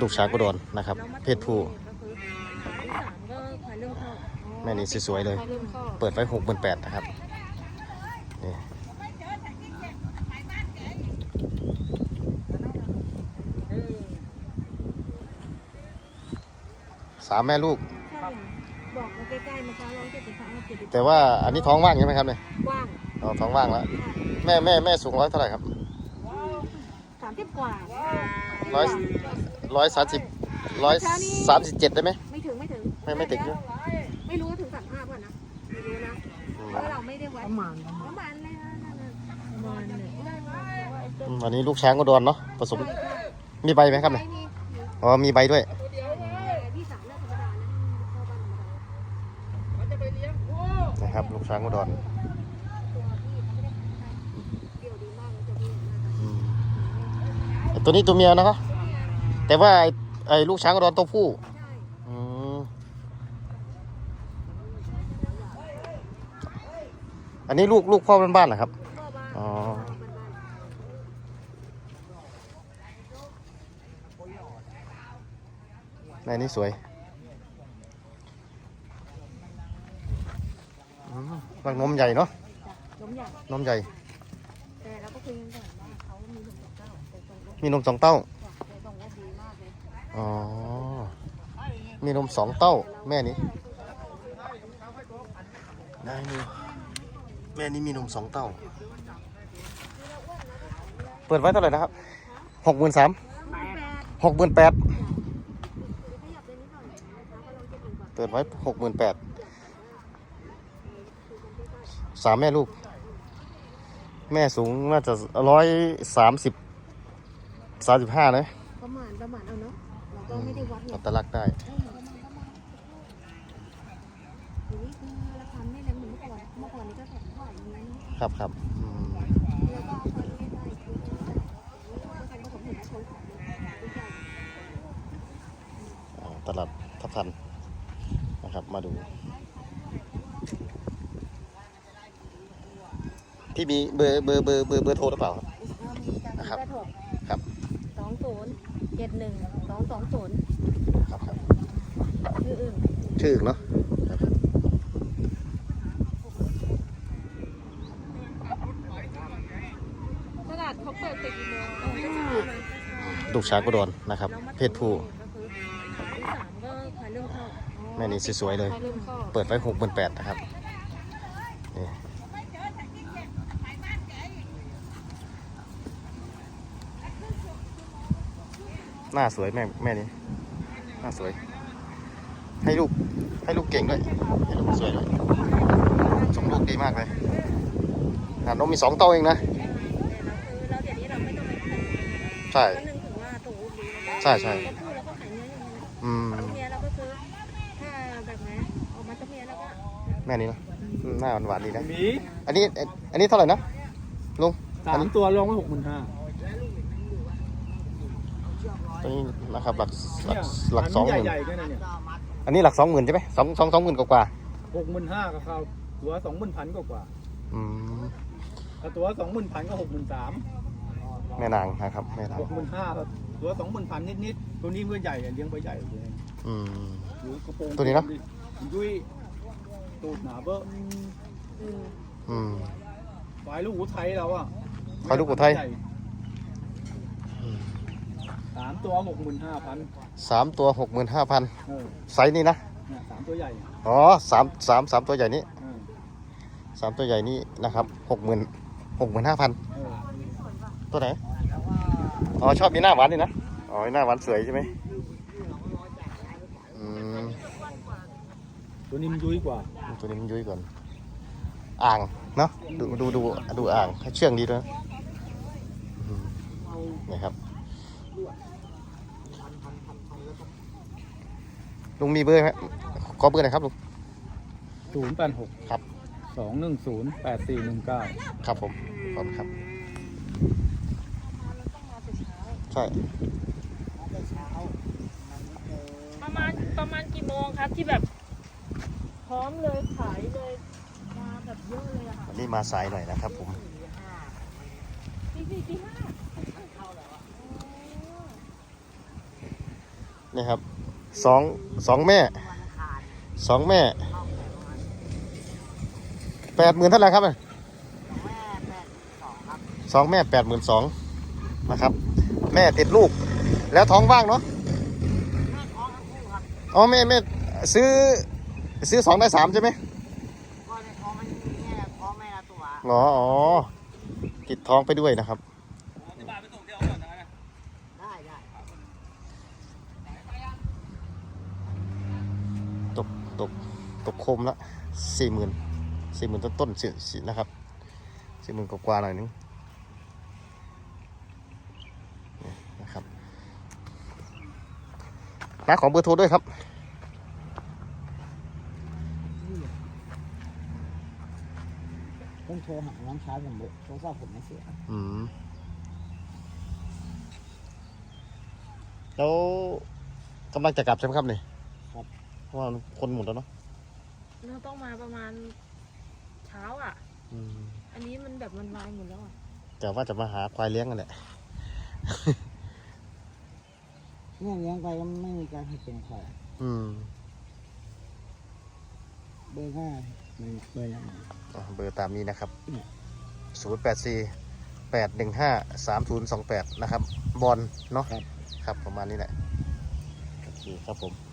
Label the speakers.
Speaker 1: ลูกช้างกุดรนะครับ เพศผู้
Speaker 2: ก็คือที่สามก็ควายเริ่มเข้า
Speaker 1: แม่นี่สวยๆเลย
Speaker 2: ควายเริ่มเข้า
Speaker 1: เปิดไว้หกหมื่นแปดนะครับนี่สามแม่ลูก
Speaker 2: ใช่บอกมาใกล้ๆเมื่อเช้าร้อยเจ็ดสิบสามเจ็ดสิบ
Speaker 1: แต่ว่าอันนี้ท้องว่างใช่ไหมครับเนี่ย
Speaker 2: กว้าง
Speaker 1: อ๋อท้องว่างแล้ว แม่แม่แม่สูงร้อยเท่าไหร่ครับ
Speaker 2: สามสิบกว่า
Speaker 1: ร้อยร้อยสามสิบร้อยสามสิบเจ็ดได้ไหม
Speaker 2: ไม่ถึงไม่ถึง
Speaker 1: ไม่ไม่ถึงใช่ไหม
Speaker 2: ไม่รู้ว่าถึงสามห้าป่ะนะไม่รู้นะ
Speaker 1: อืม
Speaker 2: เพราะเราไม่ได้วัด
Speaker 3: ประมาณ
Speaker 2: ประมาณเลยนะนั่นน่ะประมาณเนี่ย
Speaker 1: อืมอันนี้ลูกช้างกุดรเนาะผสม มีใบไหมครับเนี่ย
Speaker 2: ไม่มี
Speaker 1: อ๋อมีใบด้วย
Speaker 2: ที่สามเรื่องธรรมดานะเข้าบ้านธรรมดา
Speaker 1: นะครับ ลูกช้างกุดร
Speaker 2: ตัวพี่เขาไม่ได้ขายใครเดี่ยวดีมากเลยตัวพี่นะคะ
Speaker 1: อืมไอ้ ตัวนี้ตัวเมียนะครับแต่ว่าไอ้ไอ้ลูกช้างกุดรตัวผู้
Speaker 2: ใช่
Speaker 1: อืมอันนี้ลูกลูกพ่อบ้านๆเหรอครับ
Speaker 2: พ่อบ้าน
Speaker 1: อ๋อ
Speaker 2: บ้านบ้าน
Speaker 1: ในนี้สวยอืมรังนมใหญ่เนาะ
Speaker 2: ล้มใหญ่
Speaker 1: นมใหญ่
Speaker 2: แต่เราก็คุยกันก่อน มีนม
Speaker 1: สองเต้า
Speaker 2: แต่ตรงก็ดีมากเลย
Speaker 1: อ๋อ มีนมสองเต้า แม่นี้ได้นี่แม่นี้มีนมสองเต้า เปิดไว้เท่าไหร่นะครับหกหมื่นสาม
Speaker 2: แปด
Speaker 1: หกหมื่นแปด
Speaker 2: ขยับไปนิดหน่อยนะคะก็ลองจะดูก่อน
Speaker 1: เปิดไว้หกหมื่นแปดสามแม่ลูก แม่สูงน่าจะร้อยสามสิบ สามสิบห้านะ
Speaker 2: ประมาณประมาณเอาเนาะเราก็ไม่ได้วัดไง
Speaker 1: อัตลักษณ์ได้
Speaker 2: เออประมาณประมาณทีนี้คือราคาไม่แรงเหมือนเมื่อก่อนเมื่อก่อนนี้ก็แข็งเท่าไหร่อย่างนี้
Speaker 1: ครับครับอืม
Speaker 2: แล้วก็เอาไปไม่ได้คือก็ใช้ผสมหัวชนของมันใหญ่
Speaker 1: อ่าตลาดทับทันนะครับ มาดู ที่มีเบอร์เบอร์เบอร์เบอร์เบอร์โทรหรือเปล่าครับนะครับครับ
Speaker 2: ส องศูนย์เจ็ดหนึ่งสองสองศูนย์
Speaker 1: ครับครับ
Speaker 2: ชื่ออื่น
Speaker 1: ชื่อเนาะครับ
Speaker 2: ตลาดเขาเปิดติดกี่โมงเออจะถึงไหม
Speaker 1: ลูกช้างกุดรนะครับ เพศผู้
Speaker 2: ก็คือที่สามก็ขายเริ่มเข้า
Speaker 1: แม่นี่สวยๆเลย
Speaker 2: ขายเริ่มเข้า
Speaker 1: เปิดไว้หกหมื่นแปดนะครับนี่ น้าสวยแม่แม่นี้หน้าสวย ให้ลูกให้ลูกเก่งด้วยให้ลูกสวยด้วยส่งลูกดีมากเลยอ่านมมีสองเต้าเองนะ
Speaker 2: คือเราเดี๋ยวนี้เราไม่ต้องไปขาย
Speaker 1: ใช่
Speaker 2: ก็นึงถึงว่าถูกดีแล้วก็
Speaker 1: ใช่ใช่
Speaker 2: ก็พูดแล้วก็ขายเนื้ออย่างนี้นะ
Speaker 1: อืม
Speaker 2: ตัวเมียเราก็คือถ้าแบบไหนออกมาตัวเมียแล้วก็
Speaker 1: แม่นี้นะอืมหน้าหวานๆดีนะ
Speaker 3: มี
Speaker 1: อันนี้อันนี้เท่าไหร่นะลุง
Speaker 3: สามตัวลงไว้หกหมื่นห้า
Speaker 1: ตัวนี้นะครับหลักหลักหลักสองหมื่น
Speaker 3: ใหญ่ๆแค่นั้นเนี่ย
Speaker 1: อันนี้หลักสองหมื่นใช่ไหมสองสองสองหมื่นกว่า
Speaker 3: หกหมื่นห้าก็เข้าตัวสองหมื่นพันกว่า
Speaker 1: ๆอืม
Speaker 3: ๆถ้าตัวสองหมื่นพันก็หกหมื่นสาม
Speaker 1: แม่นางนะครับแม่นาง
Speaker 3: หกหมื่นห้าตัวสองหมื่นพันนิดๆตัวนี้เพื่อใหญ่อะเลี้ยงไปใหญ่เลย
Speaker 1: อืม
Speaker 3: อยู่กระโปรง
Speaker 1: ตัวนี้นะ
Speaker 3: ยุ้ยตูดหนาเบ้อ
Speaker 2: อืม
Speaker 1: อืม
Speaker 3: ฝ่ายลูกอุทัยเราอะ
Speaker 1: ฝ่ายลูกอุทัย
Speaker 3: ใหญ่ สามตัวหกหมื่นห้าพัน
Speaker 1: สามตัวหกหมื่นห้าพัน
Speaker 3: เออ
Speaker 1: ไซส์นี้นะ
Speaker 3: เนี่ยสามตัวใหญ่
Speaker 1: อ๋อสามสามสามตัวใหญ่นี้
Speaker 3: เออ
Speaker 1: สามตัวใหญ่นี้นะครับหกหมื่นหกหมื่นห้าพัน
Speaker 3: เออ
Speaker 1: ตัวไหน อ๋อชอบมีหน้าหวานนี่นะ อ๋อหน้าหวานสวยใช่ไหมอืม
Speaker 3: ตัวนี้มันยุ้ยกว่า
Speaker 1: ตัวนี้มันยุ้ยก่อน อ่างเนาะ ดูดูดูดูอ่างให้เชื่องดีด้วยอืมนี่ครับ ลุงมีเบอร์ไหมขอเบอร์หน่อยครับลุง
Speaker 3: ศูนย์แปดหก
Speaker 1: ครับ
Speaker 3: สองหนึ่งศูนย์แปดสี่หนึ่งเก้า
Speaker 1: ครับผมขอบคุณครับ ใช่
Speaker 2: ประมาณประมาณกี่โมงครับที่แบบ พร้อมเลยขายเลยมาแบบเยอะเลยอะค่ะ
Speaker 1: วันนี้มาสายหน่อยนะครับผม
Speaker 2: ตีสี่ตีห้า
Speaker 1: นี่ครับสองสองแม่สองแม่แปดหมื่นเท่าไหร่ครับเนี่ยสองแม่แปดหมื่นสองนะครับ แม่ติดลูก แล้วท้องว่างเนาะอ๋อแม่แม่ซื้อซื้อสองได้สามใช่ไหม
Speaker 4: ก็ในท้องมันมีแค่ท้องแม่ละตัว
Speaker 1: อ๋ออ๋อติดท้องไปด้วยนะครับ
Speaker 4: ได้ได้
Speaker 1: ตกตกตกโคมละสี่หมื่นสี่หมื่นต้นต้นๆสิสินะครับสี่หมื่นกว่าๆหน่อยนึงนี่นะครับน้าของเบอร์โทรด้วยครับ
Speaker 4: ต้องโทรหาน้องชายผมเลยโทรศัพท์ผมไม่เสีย
Speaker 1: อืมแล้วกำลังจะกลับใช่ไหมครับนี่ครับ เพราะว่าคนหมุนแล้วเนาะ
Speaker 2: เราต้องมาประมาณเช้าอะ
Speaker 1: อืม
Speaker 2: อันนี้มันแบบมันวายหมดแล้วอะ
Speaker 1: แต่ว่าจะมาหาควายเลี้ยงกันแหละ
Speaker 4: เนี่ยเลี้ยงไปก็ไม่มีการให้เป็นใคร
Speaker 1: อืม
Speaker 4: เบอร์ห้ามันเบอร์ยังไง
Speaker 1: อะเบอร์ตามนี้นะครับ
Speaker 4: เนี่ย
Speaker 1: ศูนย์แปดสี่แปดหนึ่งห้าสามศูนย์สองแปดนะครับ บอลเนาะ
Speaker 4: ครับ
Speaker 1: ครับประมาณนี้แหละโอเคครับผม